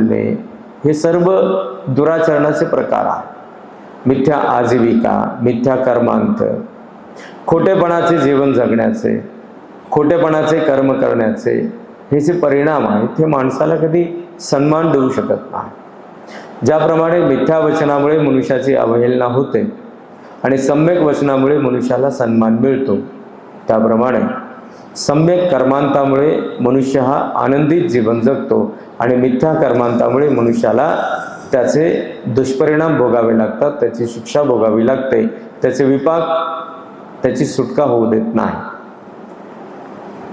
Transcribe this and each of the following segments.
बोलणे हे सर्व दुराचरणाचे प्रकार आहे मिथ्या आजीविका मिथ्या कर्मांत खोटेपणाचे जीवन जगण्याचे खोटेपणाचे कर्म करण्याचे हे जे परिणाम आहेत हे माणसाला कधी सन्मान देऊ शकत नाही. ज्याप्रमाणे मिथ्या वचनामुळे मनुष्याची अवहेलना होते आणि सम्यक वचनामुळे मनुष्याला सन्मान मिळतो त्याप्रमाणे सम्यक कर्मांतामुळे मनुष्य हा आनंदित जीवन जगतो आणि मिथ्या कर्मांतामुळे मनुष्याला त्याचे दुष्परिणाम भोगावे लागतात त्याची शिक्षा भोगावी लागते त्याचे विपाक त्याची सुटका होऊ देत नाही.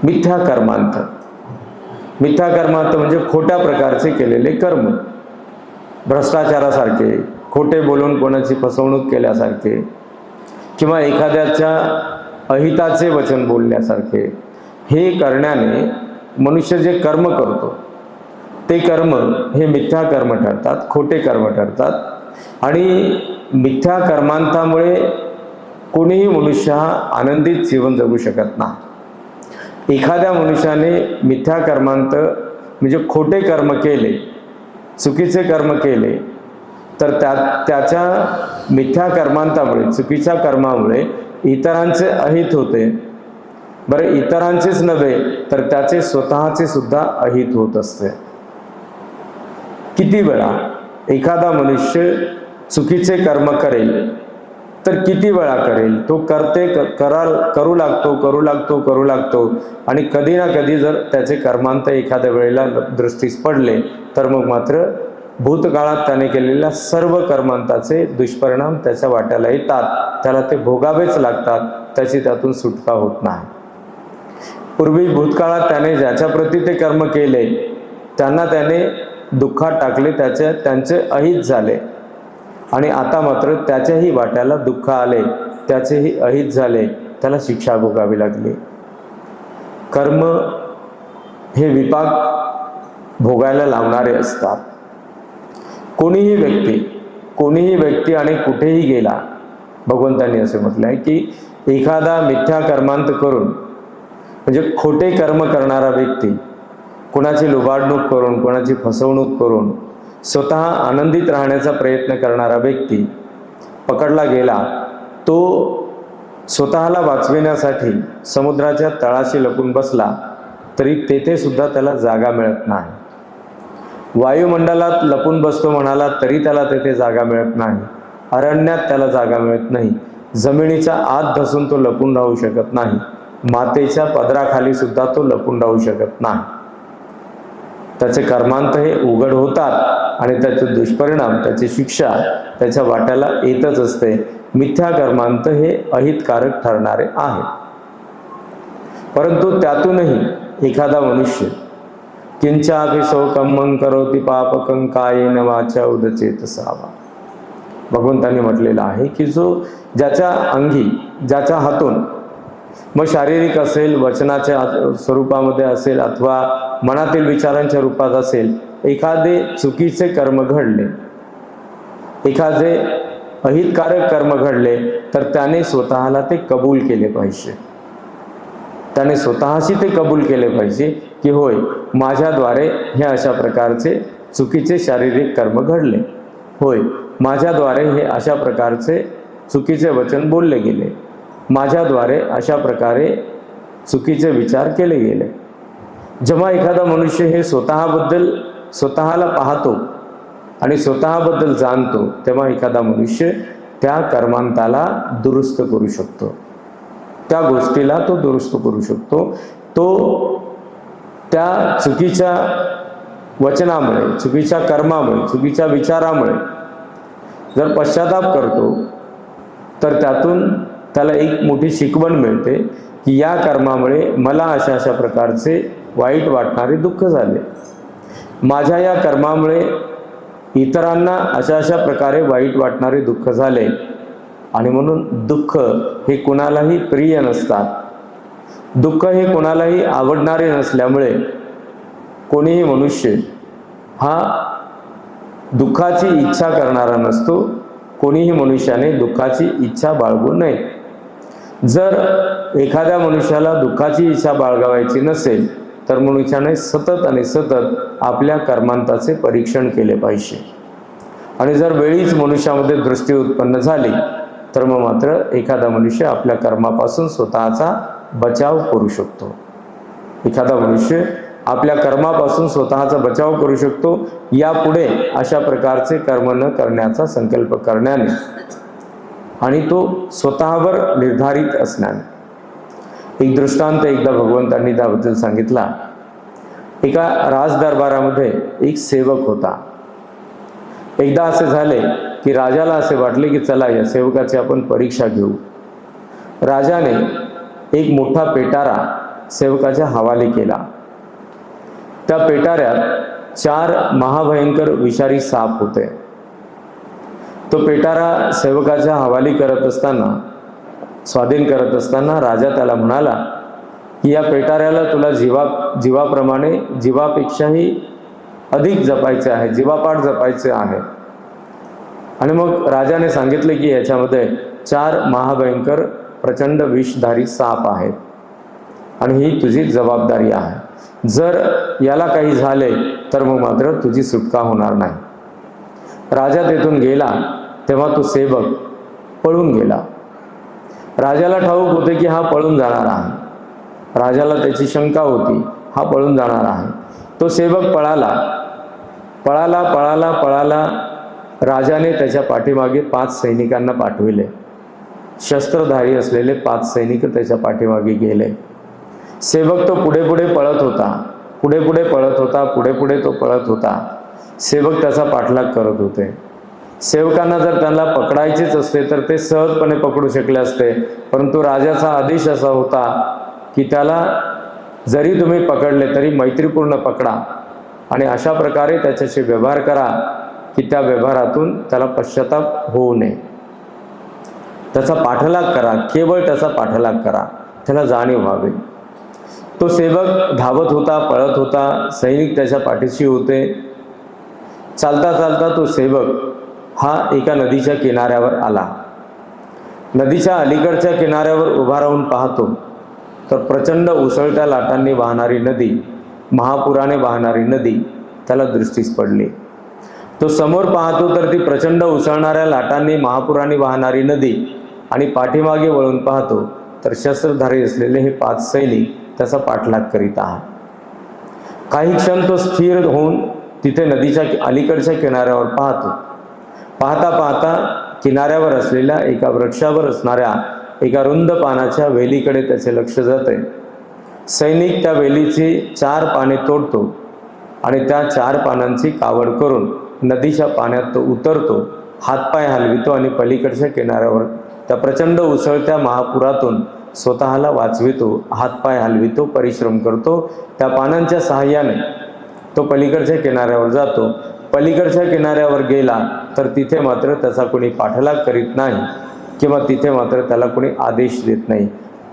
मिथ्या कर्मांत. मिथ्या कर्मांत म्हणजे खोट्या प्रकारचे केलेले कर्म. भ्रष्टाचारासारखे खोटे बोलून कोणाची फसवणूक केल्यासारखे किंवा एखाद्याच्या अहिताचे वचन बोलण्यासारखे हे करण्याने मनुष्य जे कर्म करतो ते कर्म हे मिथ्या कर्म ठरतात खोटे कर्म ठरतात. आणि मिथ्या कर्मांतामुळे कोणीही मनुष्य हा आनंदित जीवन जगू शकत नाही. एखाद्या मनुष्याने मिथ्या कर्मांत म्हणजे खोटे कर्म केले चुकीचे कर्म केले तर त्या त्याच्या मिथ्या कर्मांतामुळे चुकीच्या कर्मामुळे इतरांचे अहित होते. बरं इतरांचेच नव्हे तर त्याचे स्वतःचे सुद्धा अहित होत असते. किती वेळा एखादा मनुष्य चुकीचे कर्म करेल तर किती वेळा करेल? तो करते क- करू लागतो करू लागतो करू लागतो. आणि कधी ना कधी जर त्याचे कर्मांत एखाद्या वेळेला दृष्टीस पडले तर मग मात्र भूतकाळात त्याने केलेल्या सर्व कर्मांताचे दुष्परिणाम त्याच्या वाट्याला येतात त्याला ते भोगावेच लागतात त्याची त्यातून सुटका होत नाही. पूर्वी भूतकाळात त्याने ज्याच्याप्रती ते कर्म केले त्यांना त्याने दुःखात टाकले त्याचे त्यांचे अहित झाले. आणि आता मात्र त्याच्याही वाट्याला दुःख आले त्याचेही अहित झाले त्याला शिक्षा भोगावी लागली. कर्म हे विपाक भोगायला लावणारे असतात. कोणीही व्यक्ती कोणीही व्यक्ती आणि कुठेही गेला भगवंतांनी असे म्हटले आहे की एखादा मिथ्या कर्मांत करून म्हणजे खोटे कर्म करणारा व्यक्ती कोणाची लुबाडणूक करून कोणाची फसवणूक करून स्वतः आनंदित राहण्याचा प्रयत्न करणारा व्यक्ती पकडला गेला तो स्वतःला वाचविण्यासाठी समुद्राच्या तळाशी लपून बसला तरी तेथे सुद्धा त्याला जागा मिळत नाही. वायुमंडलात लपून बसतो म्हणाला तरी त्याला तेथे जागा मिळत नाही. अरण्यात त्याला जागा मिळत नाही. जमिनीच्या आत धसून तो लपून राहू शकत नाही. मातेच्या पदराखाली सुद्धा तो लपून राहू शकत नाही. त्याचे कर्मांत हे उघड होतात आणि त्याचे दुष्परिणाम त्याची शिक्षा त्याच्या वाट्याला येतच असते. मिथ्या कर्मांत हे अहितकारक ठरणारे आहे. परंतु त्यातूनही एखादा मनुष्य किंचापि सौकम्मं करोति पापकं कायेन वाचा उदचेत सावा भगवंतांनी म्हटलेलं आहे की जो ज्याच्या अंगी ज्याच्या हातून मग शारीरिक असेल वचनाच्या स्वरूपामध्ये असेल अथवा मनातील विचारांच्या रूपात असेल एखादे चुकीचे कर्म घडले एखादे अहितकारक कर्म घडले तर त्याने स्वतःला ते कबूल केले पाहिजे. त्याने स्वतःशी ते कबूल केले पाहिजे की होय माझ्याद्वारे हे अशा प्रकारचे चुकीचे शारीरिक कर्म घडले. होय माझ्याद्वारे हे अशा प्रकारचे चुकीचे वचन बोलले गेले. माझ्याद्वारे अशा प्रकारे चुकीचे विचार केले गेले. जेव्हा एखादा मनुष्य हे स्वतःबद्दल स्वतःला पाहतो आणि स्वतःबद्दल जाणतो तेव्हा एखादा मनुष्य त्या कर्मांताला दुरुस्त करू शकतो. त्या गोष्टीला तो दुरुस्त करू शकतो. तो त्या चुकीच्या वचनामुळे चुकीच्या कर्मामुळे चुकीच्या विचारामुळे जर पश्चाताप करतो तर त्यातून त्याला एक मोठी शिकवण मिळते की या कर्मामुळे मला अशा अशा प्रकारचे वाईट वाटणारे दुःख झाले. माझ्या या कर्मामुळे इतरांना अशा अशा प्रकारे वाईट वाटणारे दुःख झाले आणि म्हणून दुःख हे कुणालाही प्रिय नसतात. दुःख हे कोणालाही आवडणारे नसल्यामुळे कोणीही मनुष्य हा दुःखाची इच्छा करणारा नसतो. कोणीही मनुष्याने दुःखाची इच्छा बाळगू नये. जर एखाद्या मनुष्याला दुःखाची इच्छा बाळगावायची नसेल तर मनुष्याने सतत आणि सतत आपल्या कर्मांताचे परीक्षण केले पाहिजे. आणि जर वेळीच मनुष्यामध्ये दृष्टी उत्पन्न झाली तर मग मात्र एखादा मनुष्य आपल्या कर्मापासून स्वतःचा बचाव करू शकतो. एखादा मनुष्य आपल्या कर्मापासून स्वतःचा बचाव करू शकतो यापुढे अशा प्रकारचे कर्म न करण्याचा संकल्प करण्याने आणि तो स्वतःवर निर्धारित असणार. एक दृष्टांत एकदा भगवंतांनी त्याबद्दल सांगितला. एका राजदरबारामध्ये एक सेवक होता. एकदा असे झाले की राजाला असे वाटले की चला या सेवकाची आपण परीक्षा घेऊ. राजाने एक मोठा पेटारा सेवकाच्या हवाले केला. त्या पेटाऱ्यात चार महाभयंकर विषारी साप होते. तो पेटारा सेवकाच्या हवाली करत असताना स्वाधीन करत असताना राजा त्याला म्हणाला की या पेटाऱ्याला तुला जीवा जीवाप्रमाणे जीवापेक्षाही अधिक जपायचे आहे जीवापाठ जपायचे आहे. आणि मग राजाने सांगितले की याच्यामध्ये चार महाभयंकर प्रचंड विषधारी साप आहेत आणि ही तुझी जबाबदारी आहे. जर याला काही झाले तर मग मात्र तुझी सुटका होणार नाही. राजा तेथून गेला तेव्हा तो सेवक पळून गेला. राजाला ठाऊक होते की हा पळून जाणार आहे. राजाला त्याची शंका होती हा पळून जाणार आहे. तो सेवक पळाला. पळाला पळाला पळाला. राजाने त्याच्या पाठीमागे पाच सैनिकांना पाठविले. शस्त्रधारी असलेले पाच सैनिक त्याच्या पाठीमागे गेले. सेवक तो पुढे पुढे पळत होता. पुढे पुढे पळत होता पुढे पुढे तो पळत होता. सेवक त्याचा पाठलाग करत होते. सेवकांना जर त्यांना पकडायचेच असते तर ते सहजपणे पकडू शकले असते. परंतु राजाचा आदेश असा होता की त्याला जरी तुम्ही पकडले तरी मैत्रीपूर्ण पकडा आणि अशा प्रकारे त्याच्याशी व्यवहार करा की त्या व्यवहारातून त्याला पश्चाताप होऊ नये. त्याचा पाठलाग करा केवळ त्याचा पाठलाग करा. त्याला जाणीव व्हावी. तो सेवक धावत होता पळत होता सैनिक त्याच्या पाठीशी होते. चालता चालता तो सेवक हा एका नदीच्या किनाऱ्यावर आला. नदीच्या अलीकडच्या किनाऱ्यावर उभा राहून पाहतो. तर प्रचंड उसळत्या लाटांनी वाहणारी नदी महापुराने वाहणारी नदी त्याला दृष्टीस पडली. तो समोर पाहतो तर ती प्रचंड उसळणाऱ्या लाटांनी महापुराने वाहणारी नदी आणि पाठीमागे वळून पाहतो तर शस्त्रधारी असलेले हे पाच सैनिक त्याचा पाठलाग करीत आहात. काही क्षण तो स्थिर होऊन तिथे नदीच्या अलीकडच्या किनाऱ्यावर पाहतो. पाहता पाहता किनाऱ्यावर असलेल्या एका वृक्षावर असणाऱ्या एका रुंद पानाच्या वेलीकडे त्याचे लक्ष जाते. सैनिक त्या वेलीची चार पाने तोडतो आणि त्या चार पानांची कावड करून नदीच्या पाण्यात तो उतरतो हातपाय हलवितो आणि पलीकडच्या किनाऱ्यावर त्या प्रचंड उसळत्या महापुरातून स्वतःला वाचवितो हातपाय हलवितो परिश्रम करतो त्या पानांच्या सहाय्याने तो पलीकडच्या किनाऱ्यावर जातो. पलीकडच्या किनाऱ्यावर गेला तर तिथे मात्र त्याचा कोणी पाठलाग करीत नाही किंवा तिथे मात्र त्याला कोणी आदेश देत नाही.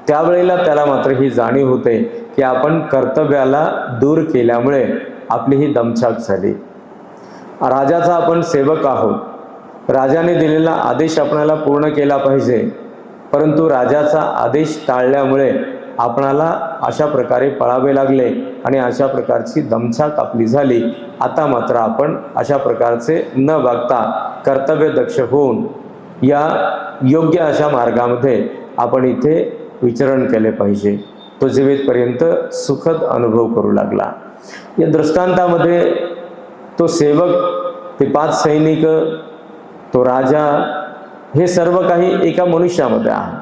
त्यावेळेला त्याला मात्र ही जाणीव होते की आपण कर्तव्याला दूर केल्यामुळे आपली ही दमछाक झाली. राजाचा आपण सेवक आहोत. राजाने दिलेला आदेश आपणाला पूर्ण केला पाहिजे. परंतु राजाचा आदेश टाळल्यामुळे आपणाला अशा प्रकारे पळावे लागले आणि अशा प्रकारची दमछाक आपली झाली. आता मात्र आपण अशा प्रकारचे न वागता कर्तव्यदक्ष होऊन या योग्य अशा मार्गामध्ये आपण इथे विचरण केले पाहिजे. तो जीवितपर्यंत सुखद अनुभव करू लागला. या दृष्टांतामध्ये तो सेवक ते पाच सैनिक तो राजा हे सर्व काही एका मनुष्यामध्ये आहे.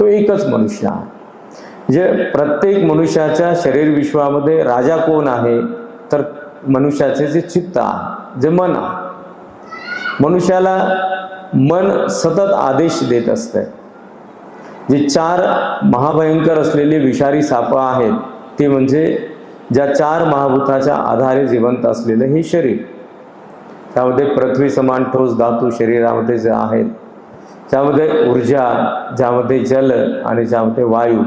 तो एकच मनुष्य आहे. जे प्रत्येक मनुष्याच्या शरीर विश्वामध्ये राजा कोण आहे तर मनुष्याचे जे चित्त जे मन मनुष्याला मन सतत आदेश देत असते. जे चार महाभयंकर असलेली विषारी साप आहेत ती म्हणजे ज्या चार महाभूताच्या आधारे जिवंत असलेलं हे शरीर. त्यामध्ये पृथ्वी समान ठोस धातू शरीरामध्ये जे आहेत त्यामध्ये ऊर्जा ज्यामध्ये जल आणि ज्यामध्ये वायू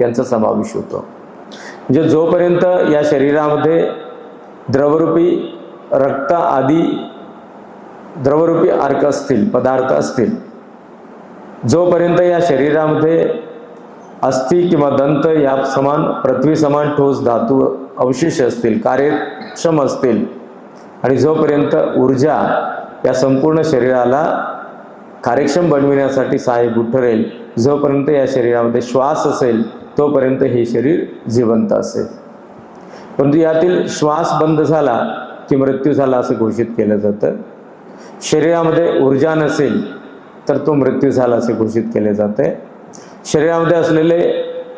यांचा समावेश होतो. म्हणजे जोपर्यंत या शरीरामध्ये द्रवरूपी रक्त आदी द्रवरूपी अर्क असतील पदार्थ असतील. जोपर्यंत या शरीरामध्ये अस्थि किंवा दंत या समान पृथ्वी समान ठोस धातू अवशेष असतील कार्यक्षम असतील आणि जोपर्यंत ऊर्जा या संपूर्ण शरीराला कार्यक्षम बनविण्यासाठी सहाय्यभूत ठरेल जोपर्यंत या शरीरामध्ये श्वास असेल तोपर्यंत हे शरीर जिवंत असेल. परंतु यातील श्वास बंद झाला की मृत्यू झाला असं घोषित केलं जातं. शरीरामध्ये ऊर्जा नसेल तर तो मृत्यू झाला असे घोषित केले जाते शरीरामध्ये असलेले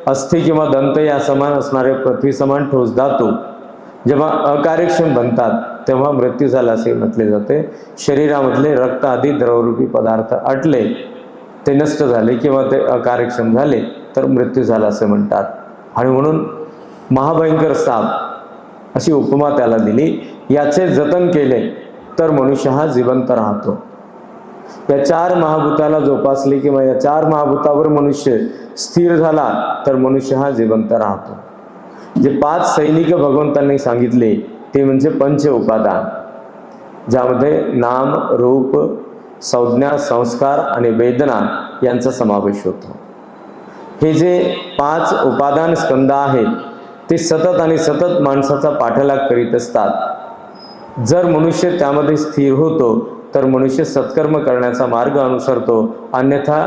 अस्थि किंवा दंत या समान असणारे पृथ्वी समान ठोस धातू जेव्हा अकार्यक्षम बनतात तेव्हा मृत्यू झाला असे म्हटले जाते. शरीरामधले रक्त आदी द्रवरूपी पदार्थ अटले ते नष्ट झाले किंवा ते अकार्यक्षम झाले तर मृत्यू झाला असे म्हणतात. आणि म्हणून महाभयंकर साप अशी उपमा त्याला दिली. याचे जतन केले तर मनुष्य हा जिवंत राहतो. या चार महाभूताला जोपासले किंवा या चार महाभूतावर मनुष्य स्थिर झाला तर मनुष्य हा जिवंत राहतो. जे पाच सैनिक भगवंतांनी सांगितले ते म्हणजे पंच उपादान ज्यामध्ये नाम रूप संज्ञा संस्कार आणि वेदना यांचा समावेश होतो. हे जे पाच उपादान स्कंद आहेत ते सतत आणि सतत माणसाचा पाठलाग करीत असतात. जर मनुष्य त्यामध्ये स्थिर होतो तर मनुष्य सत्कर्म करण्याचा मार्ग अनुसरतो. अन्यथा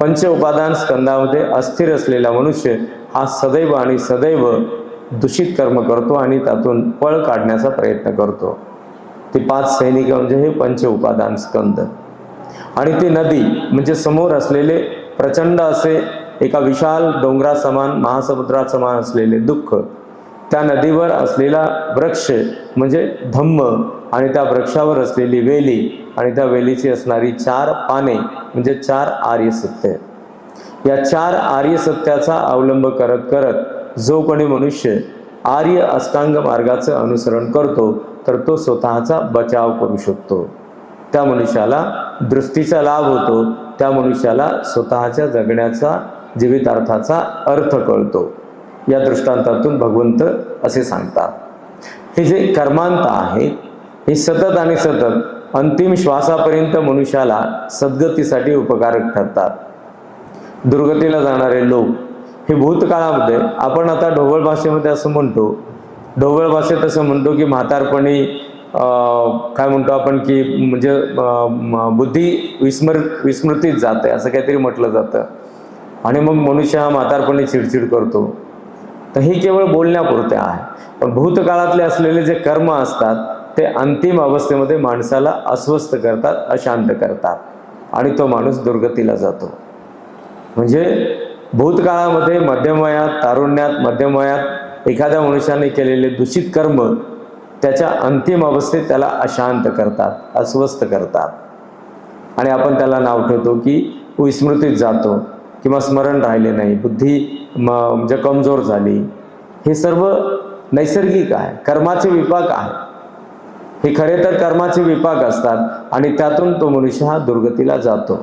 पंच उपादान स्कंदामध्ये अस्थिर असलेला मनुष्य हा सदैव आणि सदैव दूषित कर्म करतो आणि त्यातून पळ काढण्याचा प्रयत्न करतो. ते पाच सैनिक म्हणजे हे पंच उपादान स्कंद. आणि ती नदी म्हणजे समोर असलेले प्रचंड असे एका विशाल डोंगरा समान समान असलेले दुःख त्या नदीवर असलेला वृक्ष म्हणजे धम्म आणि त्या वृक्षावर असलेली वेली आणि त्या वेलीची असणारी चार पाने म्हणजे चार आर्य सत्य. या चार आर्य सत्याचा अवलंब करत करत जो कोणी मनुष्य आर्य अष्टांग मार्गाचं अनुसरण करतो तर तो स्वतःचा बचाव करू शकतो. त्या मनुष्याला दृष्टीचा लाभ होतो त्या मनुष्याला स्वतःच्या जगण्याचा जीवितार्थाचा अर्थ कळतो. या दृष्टांतातून भगवंत असे सांगतात. हे जे कर्मांत आहेत हे सतत आणि सतत अंतिम श्वासापर्यंत मनुष्याला सद्गतीसाठी उपकारक ठरतात. दुर्गतीला जाणारे लोक हे भूतकाळामध्ये आपण आता ढोबळ भाषेमध्ये असं म्हणतो ढोबळ भाषेत असं म्हणतो की म्हातारपणी काय म्हणतो आपण की म्हणजे बुद्धी विस्मर विस्मृतीत जाते असं काहीतरी म्हटलं जातं. आणि मग मनुष्य हा म्हातारपणी चिडचिड करतो. तर हे केवळ बोलण्यापुरते आहे. पण भूतकाळातले असलेले जे कर्म असतात ते अंतिम अवस्थेमध्ये माणसाला अस्वस्थ करतात अशांत करतात. आणि तो माणूस दुर्गतीला जातो. म्हणजे भूतकाळामध्ये मध्यमवयात तारुण्यात मध्यमवयात एखाद्या मनुष्याने केलेले दूषित कर्म त्याच्या अंतिम अवस्थेत त्याला अशांत करतात अस्वस्थ करतात. आणि आपण त्याला नाव ठेवतो की विस्मृतीत जातो. किंवा स्मरण राहिले नाही बुद्धी म म्हणजे कमजोर झाली हे सर्व नैसर्गिक आहे कर्माचे विपाक आहे. हे खरे तर कर्माचे विपाक असतात आणि त्यातून तो मनुष्य हा दुर्गतीला जातो.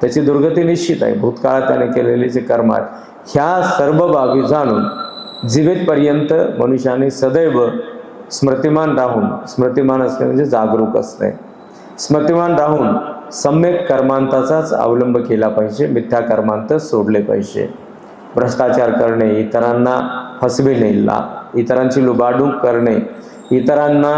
त्याची दुर्गती निश्चित आहे. भूतकाळात त्याने केलेले जे कर्म आहेत ह्या सर्व बाबी जाणून जीवितपर्यंत मनुष्याने सदैव स्मृतिमान राहून स्मृतिमान असणे म्हणजे जागरूक असणे. स्मृतिमान राहून सम्यक कर्मांताचाच अवलंब केला पाहिजे मिथ्या कर्मांत सोडले पाहिजे. भ्रष्टाचार करणे इतरांना फसविणे ला इतरांची लुबाडूक करणे इतरांना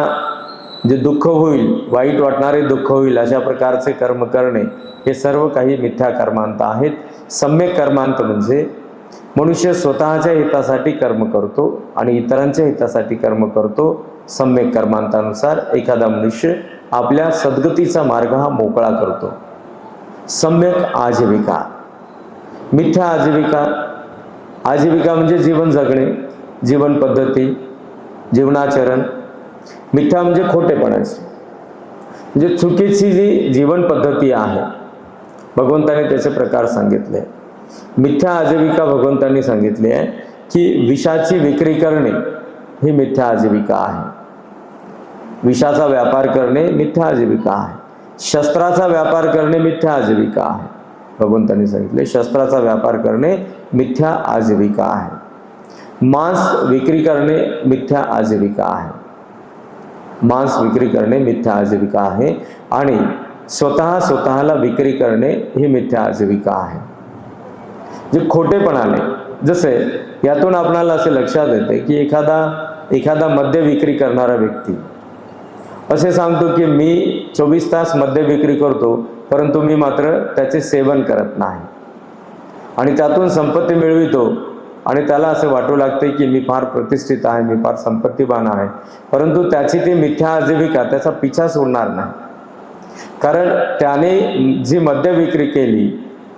जे दुःख होईल वाईट वाटणारे दुःख होईल अशा प्रकारचे कर्म करणे हे सर्व काही मिथ्या कर्मांत आहेत. सम्यक कर्मांत म्हणजे मनुष्य स्वतःच्या हितासाठी कर्म करतो आणि इतरांच्या हितासाठी कर्म करतो. सम्यक कर्मांतानुसार एखादा मनुष्य आपल्या सद्गतीचा मार्ग हा मोकळा करतो. सम्यक आजीविका. मिथ्या आजीविका. आजीविका म्हणजे जीवन जगणे जीवन पद्धती जीवनाचरण. मिथ्या म्हणजे खोटेपणाची. म्हणजे चुकीची जी जीवन पद्धती आहे भगवंताने त्याचे प्रकार सांगितले. मिथ्या आजीविका भगवंतांनी सांगितली आहे की विषाची विक्री करणे ही मिथ्या आजीविका आहे. विषाचा व्यापार करणे मिथ्या आजीविका आहे. शस्त्राचा व्यापार करणे मिथ्या आजीविका आहे. भगवंतांनी सांगितले शस्त्राचा व्यापार करणे मिथ्या आजीविका आहे. मांस विक्री करणे मिथ्या आजीविका आहे. मांस विक्री करणे मिथ्या आजीविका आहे आणि स्वतः स्वतःला विक्री करणे ही मिथ्या आजीविका आहे. जे खोटेपणाने जसे यातून आपणाला असे लक्षात येते की एखादा एखादा मद्य विक्री करणारा व्यक्ती असे सांगतो की मी चोवीस तास मद्य विक्री करतो परंतु मी मात्र त्याचे सेवन करत नाही. आणि त्यातून संपत्ती मिळवितो. आणि त्याला असं वाटू लागते की मी फार प्रतिष्ठित आहे मी फार संपत्तीवान आहे. परंतु त्याची ती मिथ्या आजीविका त्याचा पिछा सोडणार नाही. कारण त्याने जी मद्य विक्री केली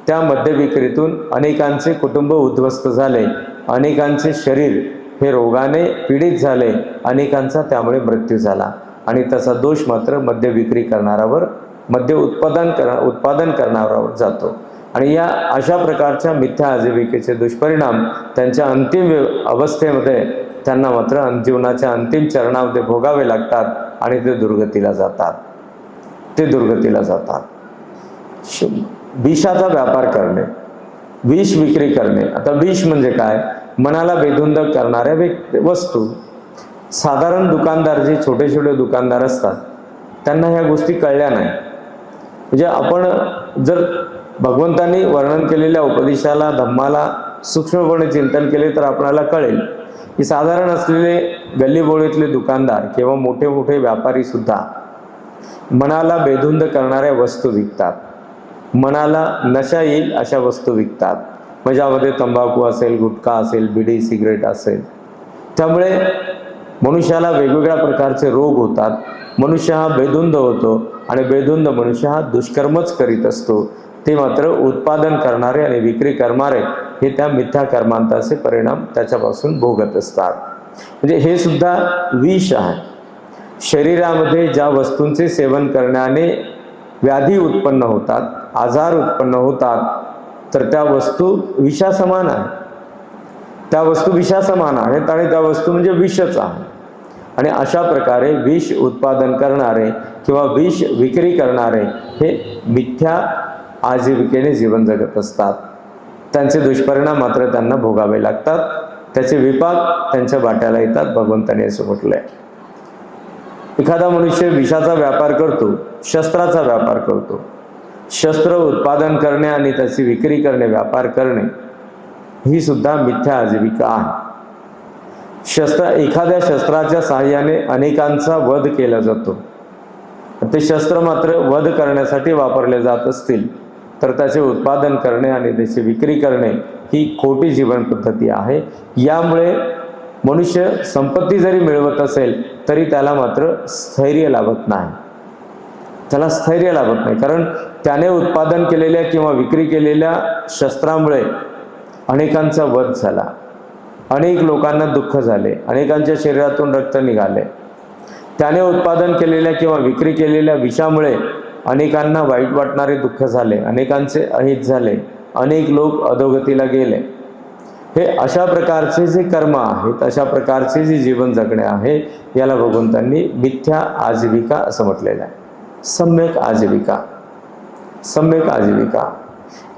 त्या मद्य विक्रीतून अनेकांचे कुटुंब उद्ध्वस्त झाले अनेकांचे शरीर हे रोगाने पीडित झाले अनेकांचा त्यामुळे मृत्यू झाला. आणि त्याचा दोष मात्र मद्य विक्री करणाऱ्यावर मद्य उत्पादन कर उत्पादन करणाऱ्यावर जातो. आणि या अशा प्रकारच्या मिथ्या आजीविकेचे दुष्परिणाम त्यांच्या अंतिम अवस्थेमध्ये त्यांना मात्र जीवनाच्या अंतिम चरणामध्ये भोगावे लागतात आणि ते दुर्गतीला जातात. ते दुर्गतीला जातात. श- विषाचा व्यापार करणे विष विक्री करणे. आता विष म्हणजे काय? मनाला बेधुंद करणाऱ्या व्यक्ती वस्तू. साधारण दुकानदार जे छोटे छोटे दुकानदार असतात त्यांना ह्या गोष्टी कळल्या नाही. म्हणजे आपण जर भगवंतांनी वर्णन केलेल्या उपदेशाला धम्माला सूक्ष्मपणे चिंतन केले तर आपणाला कळेल की साधारण असलेले गल्लीबोळीतले दुकानदार किंवा मोठे मोठे व्यापारी सुद्धा मनाला बेधुंद करणाऱ्या वस्तू विकतात. मनाला नशा येईल अशा वस्तू विकतात. म्हणजे तंबाखू असेल गुटखा असेल बिडी सिगरेट असेल. त्यामुळे मनुष्याला वेगवेगळ्या प्रकारचे रोग होतात. मनुष्य हा बेधुंद होतो आणि बेधुंद मनुष्य हा दुष्कर्मच करीत असतो. ते मात्र उत्पादन करणारे आणि विक्री करणारे हे त्या मिथ्या कर्मांताचे परिणाम त्याच्यापासून भोगत असतात. म्हणजे हे सुद्धा विष आहे. शरीरामध्ये ज्या वस्तूंचे सेवन करण्याने व्याधी उत्पन्न होतात आजार उत्पन्न होतात तर त्या वस्तू विषासमान आहे त्या वस्तू विषासमान आहेत आणि त्या वस्तू म्हणजे विषच आहे आणि अशा प्रकारे विष उत्पादन करणारे किंवा विष विक्री करणारे हे मिथ्या आजीविकेने जीवन जगत असतात. त्यांचे दुष्परिणाम मात्र त्यांना भोगावे लागतात. त्याचे विपाक त्यांच्या वाट्याला येतात. भगवंताने असं म्हटलंय. एखादा मनुष्य विषाचा व्यापार करतो शस्त्राचा व्यापार करतो. शस्त्र उत्पादन करणे आणि त्याची विक्री करणे व्यापार करणे ही सुद्धा मिथ्या आजीविका आहे. शस्त्र एखाद्या शस्त्राच्या सहाय्याने अनेकांचा वध केला जातो. ते शस्त्र मात्र वध करण्यासाठी वापरले जात असतील तर त्याचे उत्पादन करणे आणि त्याची विक्री करणे ही खोटी जीवन पद्धती आहे. यामुळे मनुष्य संपत्ती जरी मिळवत असेल तरी त्याला मात्र स्थैर्य लाभत नाही. त्याला स्थैर्य लाभत नाही. कारण त्याने उत्पादन केलेल्या किंवा विक्री केलेल्या शस्त्रामुळे अनेकांचा वध झाला. अनेक लोकांना दुःख झाले. अनेकांच्या शरीरातून रक्त निघाले. त्याने उत्पादन केलेल्या किंवा विक्री केलेल्या विषामुळे अनेकांना वाईट वाटणारे दुःख झाले. अनेकांचे अहित झाले. अनेक लोक अधोगतीला गेले. हे अशा प्रकारचे जे कर्म आहेत अशा प्रकारचे जे जीवन जगणे आहे याला भगवंतांनी मिथ्या आजीविका असं म्हटलेलं आहे. सम्यक आजीविका. सम्यक आजीविका.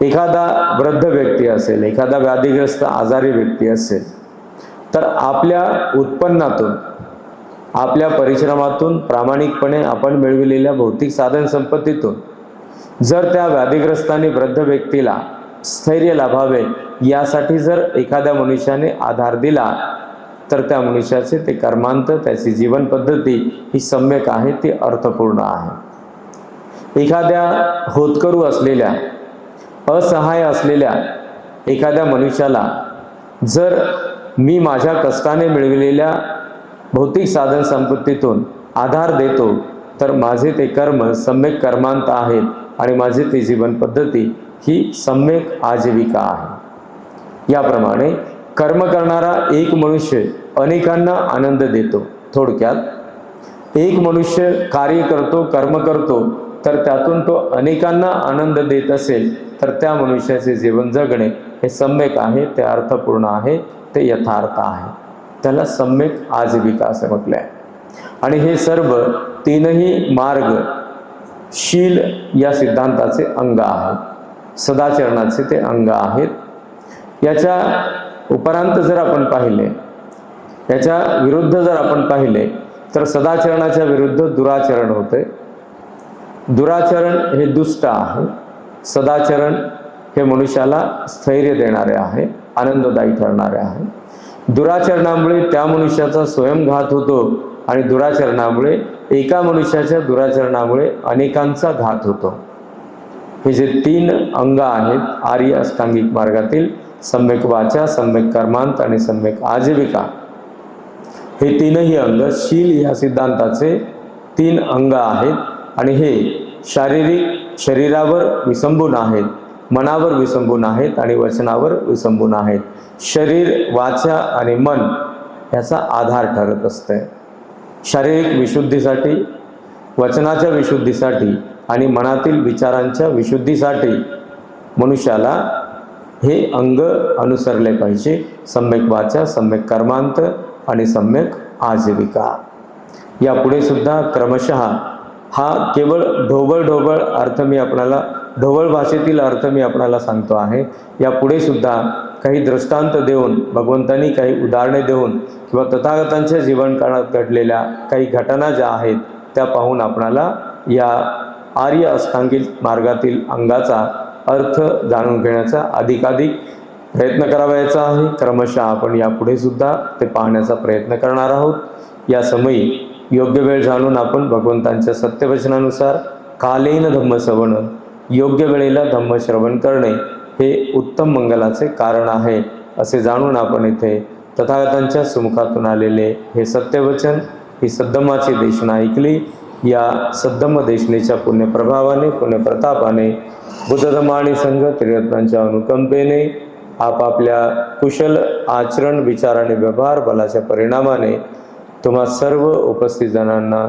एखादा वृद्ध व्यक्ती असेल एखादा व्याधीग्रस्त आजारी व्यक्ती असेल तर आपल्या उत्पन्नातून आपल्या परिश्रमातून प्रामाणिकपणे आपण मिळविलेल्या भौतिक साधन संपत्तीतून जर त्या व्याधीग्रस्ताने वृद्ध व्यक्तीला स्थैर्य लाभावे यासाठी जर एखाद्या मनुष्याने आधार दिला तर त्या मनुष्याचे ते कर्मांत त्याची जीवन पद्धती ही सम्यक आहे ती अर्थपूर्ण आहे. एखाद्या होतकरू असलेल्या असहाय असलेल्या एखाद्या मनुष्याला जर मी माझ्या कष्टाने मिळविलेल्या भौतिक साधन संपत्तीतून आधार देतो तर माझे ते कर्म सम्यक कर्मांत आहेत आणि माझी ती जीवन पद्धती ही सम्यक आजीविका आहे. याप्रमाणे कर्म करणारा एक मनुष्य अनेकांना आनंद देतो. थोडक्यात एक मनुष्य कार्य करतो कर्म करतो तर त्यातून तो अनेकांना आनंद देत असेल तर त्या मनुष्याचे जीवन जगणे हे सम्यक आहे ते अर्थपूर्ण आहे ते यथार्थ आहे. त्याला सम्यक आजीविका असं म्हटलं आहे आणि हे सर्व तीनही मार्ग शील या सिद्धांताचे अंग आहेत. सदाचरणाचे ते अंग आहेत. याच्या उपरांत जर आपण पाहिले याच्या विरुद्ध जर आपण पाहिले तर सदाचरणाच्या विरुद्ध दुराचरण होते दुराचरण हे दुष्ट आहे. सदाचरण हे मनुष्याला स्थैर्य देणारे आहे आनंददायी ठरणारे आहे. दुराचरणामुळे त्या मनुष्याचा स्वयंघात होतो आणि दुराचरणामुळे एका मनुष्याच्या दुराचरणामुळे अनेकांचा घात होतो. हे जे तीन अंग आहेत आर्य अष्टांगिक मार्गातील सम्यक वाचा सम्यक कर्मांत आणि सम्यक आजीविका हे तीनही अंग शील या सिद्धांताचे तीन अंग आहेत. आणि हे शारीरिक शरीरावर विसंबून आहेत मनावर विसंबून आहेत आणि वचनावर विसंबून आहेत. शरीर वाचा आणि मन याचा आधार ठरत असते शारीरिक विशुद्धीसाठी वचनाच्या विशुद्धीसाठी आणि मनातील विचारांच्या विशुद्धीसाठी मनुष्याला हे अंग अनुसरले पाहिजे. सम्यक वाचा सम्यक कर्मांत आणि सम्यक आजीविका. यापुढे सुद्धा क्रमशः हा केवळ ढोबळ ढोबळ अर्थ मी आपणाला ढोबळ भाषेतील अर्थ मी आपणाला सांगतो आहे. यापुढे सुद्धा काही दृष्टांत देऊन भगवंतांनी काही उदाहरणे देऊन किंवा तथागतांच्या जीवनकाळात घडलेल्या काही घटना ज्या आहेत त्या पाहून आपणाला या आर्य अष्टांगिक मार्गातील अंगाचा अर्थ जाणून घेण्याचा अधिकाधिक प्रयत्न करावयाचा आहे. क्रमशः आपण यापुढे सुद्धा ते पाहण्याचा प्रयत्न करणार आहोत. या समयी योग्य वेळ जाणून आपण भगवंतांच्या सत्यवचनानुसार कालेन धम्मश्रवण योग्य वेळेला धम्मश्रवण करणे हे उत्तम मंगलाचे कारण आहे असे जाणून आपण इथे तथागतांच्या सुमुखातून आलेले हे सत्यवचन ही सद्धम्माची देशना ऐकली. या सद्धम्म देशनेच्या पुण्यप्रभावाने पुण्यप्रतापाने बुद्धधम्म आणि संघ त्रिरत्नांच्या अनुकंपेने आपापल्या कुशल आचरण विचार आणि व्यवहार बलाच्या परिणामाने तुम्हा सर्व उपस्थित जणांना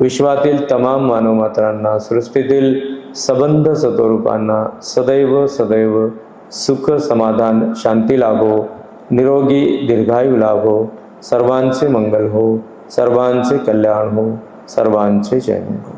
विश्वातील तमाम मानवमात्रांना सृष्टीतील सबंध सत्वरूपांना सदैव सदैव सुख समाधान शांती लाभो निरोगी दीर्घायू लाभो सर्वांचे मंगल हो सर्वांचे कल्याण हो सर्वांचे जय हो.